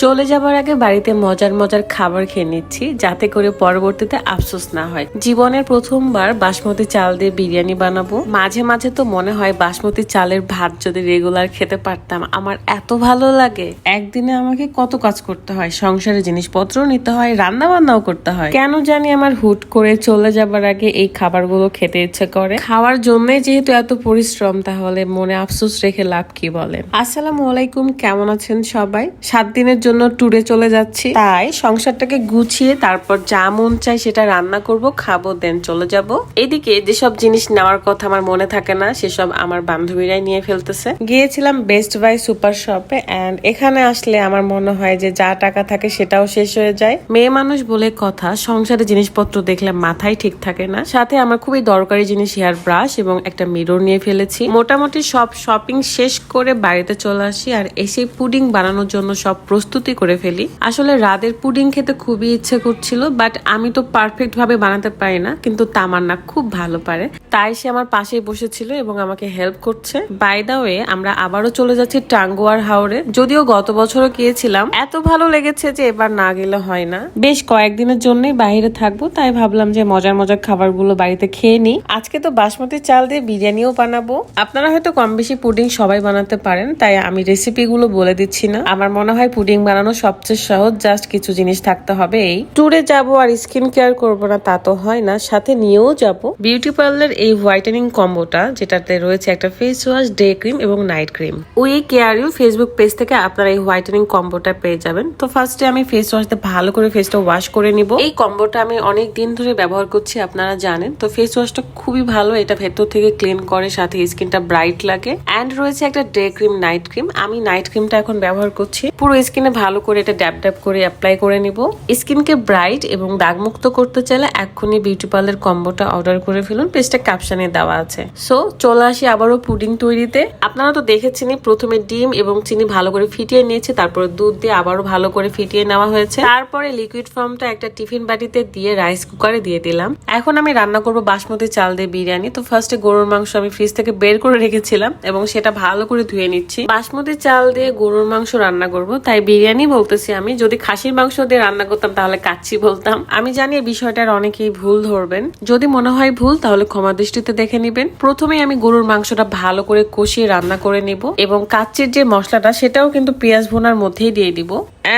চলে যাবার আগে বাড়িতে মজার মজার খাবার খেয়ে নিচ্ছি, যাতে করে পরবর্তীতে আফসোস না হয়। জীবনের প্রথমবার বাসমতি চাল দিয়ে বিরিয়ানি বানাবো। মাঝে মাঝে তো মনে হয় বাসমতি চালের ভাত যদি রেগুলার খেতে পারতাম, আমার এত ভালো লাগে। একদিনে আমাকে কত কাজ করতে হয়, সংসারে জিনিসপত্র নিতে হয় রান্না বান্নাও করতে হয়। কেন জানি আমার হুট করে চলে যাবার আগে এই খাবারগুলো খেতে ইচ্ছে করে। খাওয়ার জন্যই যেহেতু এত পরিশ্রম, তাহলে মনে আফসোস রেখে লাভ কি বলে আসসালামু আলাইকুম, কেমন আছেন সবাই? সাত দিনের জন্য ট্যুরে চলে যাচ্ছি। তাই সংসারটাকে গুছিয়ে তারপর যা মন চাই সেটা রান্না করব খাব দেন চলে যাব। এদিকে যেসব জিনিস নেওয়ার কথা আমার মনে থাকে না সেসব আমার বান্ধবীরাই নিয়ে ফেলতেছে। গিয়েছিলাম বেস্ট বাই সুপার শপে এন্ড এখানে আসলে আমার মনে হয় যে যা টাকা থাকে সেটাও শেষ হয়ে যায়। মেয়ে মানুষ বলে কথা সংসারে জিনিসপত্র দেখলে মাথায় ঠিক থাকে না। সাথে আমার খুবই দরকারি জিনিস হেয়ার ব্রাশ এবং একটা মিরর নিয়ে ফেলেছি। মোটামুটি সব শপিং শেষ করে বাড়িতে চলে আসি আর এসে পুডিং বানানোর জন্য সব প্রস্তুতি করে ফেলি। আসলে রাদের পুডিং খেতে খুবই ইচ্ছে করছিল বাট আমি তো পারফেক্ট ভাবে বানাতে পারি না, কিন্তু তামান্না খুব ভালো পারে। তাই সে আমার পাশেই বসেছিল এবং আমাকে হেল্প করছে। বাই দা ওয়ে আমরা আবারও চলে যাচ্ছি টাঙ্গুয়ার হাওড়ে যদিও গত বছরও গিয়েছিলাম, এত ভালো লেগেছে যে এবার না গেলে হয় না। বেশ কয়েকদিনের জন্যই বাইরে থাকব, তাই ভাবলাম যে মজার মজার খাবারগুলো বাড়িতে খেয়ে নিই। আজকে তো বাসমতি চাল দিয়ে বিরিয়ানিও বানাবো। আপনারা হয়তো কম বেশি পুডিং সবাই বানাতে পারেন, তাই আমি রেসিপিগুলো বলে দিচ্ছি না। আমার মনে হয় পুডিং বানানো সবচেয়ে সহজ জাস্ট কিছু জিনিস থাকতে হবে এই। ট্যুরে যাব আর স্কিন কেয়ার করব না, তা তো হয় না, সাথে নিয়েও যাব। বিউটি পার্লার এই হোয়াইটেনিং কম্বোটা যেটাতে রয়েছে একটা ফেস ওয়াশ ডে ক্রিম এবং night cream we care you Facebook page থেকে আপনারা এই হোয়াইটেনিং কম্বোটা পেয়ে যাবেন। তো ফার্স্টে আমি ফেস ওয়াশ ভালো করে ফেসটা ওয়াশ করে নিব। এই কম্বোটা আমি অনেক দিন ধরে ব্যবহার করছি, আপনারা জানেন। তো ফেস ওয়াশটা খুবই ভালো, এটা ভেতর থেকে ক্লিন করে, সাথে স্কিনটা ব্রাইট লাগে। অ্যান্ড রয়েছে একটা ডে ক্রিম নাইট ক্রিম আমি নাইট ক্রিমটা এখন ব্যবহার করছি। পুরো স্কিনে ভালো করে এটা ড্যাপ ড্যাপ করে অ্যাপ্লাই করে নিব। স্কিনকে ব্রাইট এবং দাগমুক্ত করতে চাইলে এক্ষুনি বিউটি পার্লার কম্বোটা অর্ডার করে ফেলুন। পেজটা ক্যাপশনে দেওয়া আছে। সো চলে আসি আবারও পুডিং তৈরিতে। আপনারা তো দেখেছেনই, প্রথমে ডিম এবং চিনি ভালো করে ফিটিয়ে নিয়েছে, তারপরে দুধ দিয়ে আবারও ভালো করে ফিটিয়ে নেওয়া হয়েছে। তারপরে লিকুইড ফর্মটা একটা টিফিন বাটিতে দিয়ে রাইস কুকারে দিয়ে দিলাম। এখন আমি রান্না করব বাসমতি চাল দিয়ে বিরিয়ানি। তো ফার্স্টে গরুর মাংস আমি ফ্রিজ থেকে বের করে রেখেছিলাম এবং সেটা ভালো করে ধুয়ে নিচ্ছি। বাসমতি চাল দিয়ে গরুর মাংস রান্না করব, তাই বিরিয়ানি বলতেছি আমি। যদি খাসির মাংস দিয়ে রান্না করতাম, তাহলে কাচ্ছি বলতাম। আমি জানি এই বিষয়টার অনেকেই ভুল ধরবেন। যদি মনে হয় ভুল, তাহলে ক্ষমা দৃষ্টিতে দেখে নিবেন। প্রথমে আমি গরুর মাংসটা ভালো করে কষিয়ে রান্না করে নিব এবং কাচ্চির যে মশলাটা, সেটাও কিন্তু পেঁয়াজ ভুনার মধ্যেই দিয়ে দিব।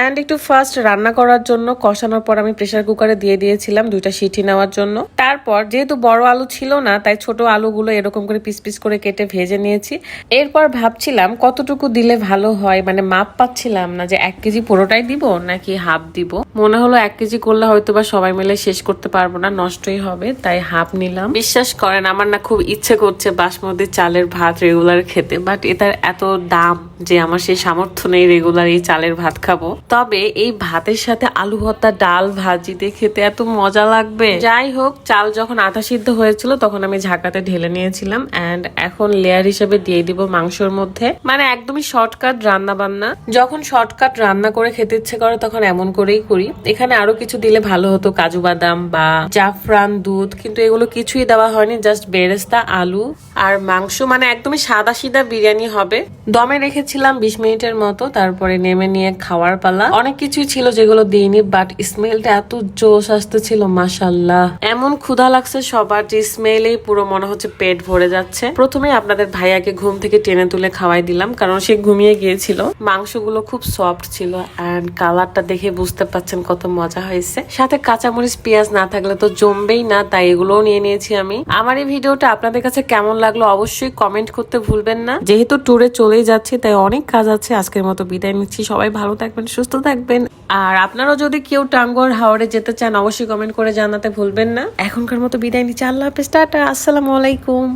অ্যান্ড একটু ফার্স্ট রান্না করার জন্য কষানোর পর আমি প্রেশার কুকারে দিয়ে দিয়েছিলাম দুইটা সিটি নেওয়ার জন্য। তারপর যেহেতু বড় আলু ছিল না, তাই ছোট আলুগুলো এরকম করে পিস পিস করে কেটে ভেজে নিয়েছি। এরপর ভাবছিলাম কতটুকু দিলে ভালো হয় মানে মাপ পাচ্ছিলাম না যে এক কেজি পুরোটাই দিব নাকি হাফ দিব। মনে হলো এক কেজি করলে হয়তো বা সবাই মিলে শেষ করতে পারব না, নষ্টই হবে, তাই হাফ নিলাম। বিশ্বাস করেন, আমার না খুব ইচ্ছে করছে বাসমতি চালের ভাত রেগুলার খেতে বাট এটার এত দাম যে আমার সেই সামর্থ্য নেই রেগুলার এই চালের ভাত খাব। তবে এই ভাতের সাথে আলু ভর্তা, ডাল ভাজি দিয়ে খেতে এত মজা লাগবে। যাই হোক, চাল যখন আধা সিদ্ধ হয়েছিল, তখন আমি ঝাঁকাতে ঢেলে নিয়েছিলাম এন্ড এখন লেয়ার হিসেবে দিয়ে দিব মাংসর মধ্যে। মানে একদমই শর্টকাট রান্না বান্না যখন শর্টকাট রান্না করে খেতে ইচ্ছে করে, তখন এমন করেই করি। এখানে আরও কিছু দিলে ভালো হতো, কাজু বাদাম বা জাফরান দুধ, কিন্তু এগুলো কিছুই দেওয়া হয়নি জাস্ট বেরেস্তা, আলু আর মাংস মানে একদমই সাদা সিধা বিরিয়ানি হবে। দমে রেখেছিলাম বিশ মিনিটের মতো, তারপরে নেমে নিয়ে খাওয়ার পালা। অনেক কিছুই ছিল যেগুলো দিইনি বাট স্মেলটা এত জোশ আসতেছিল মাসাল্লাহ এমন ক্ষুধা লাগছে সবার যে স্মেলেই পুরো মনে হচ্ছে পেট ভরে যাচ্ছে। প্রথমে আপনাদের ভাইয়াকে ঘুম থেকে টেনে তুলে খাওয়াই দিলাম, কারণ সে ঘুমিয়ে গিয়েছিল। মাংসগুলো খুব সফট ছিল অ্যান্ড কালারটা দেখে বুঝতে পাচ্ছেন কত মজা হয়েছে। সাথে কাঁচামরিচ, পেঁয়াজ না থাকলে তো জমবেই না, তাই এগুলোও নিয়ে নিয়েছি আমি। আমার এই ভিডিওটা আপনাদের কাছে কেমন লাগল অবশ্যই কমেন্ট করতে ভুলবেন না। যেহেতু ট্যুরে চলেই যাচ্ছি, তাই অনেক কাজ আছে। আজকের মতো বিদায় নিচ্ছি। সবাই ভালো থাকবেন, সুস্থ থাকবেন। আর আপনারাও যদি কেউ টাঙ্গর হাওড়ে যেতে চান, অবশ্যই কমেন্ট করে জানাতে ভুলবেন না। এখনকার মতো বিদায় নিচ্ছি। আল্লাহ হাফেজ, টাটা, আসসালামু আলাইকুম।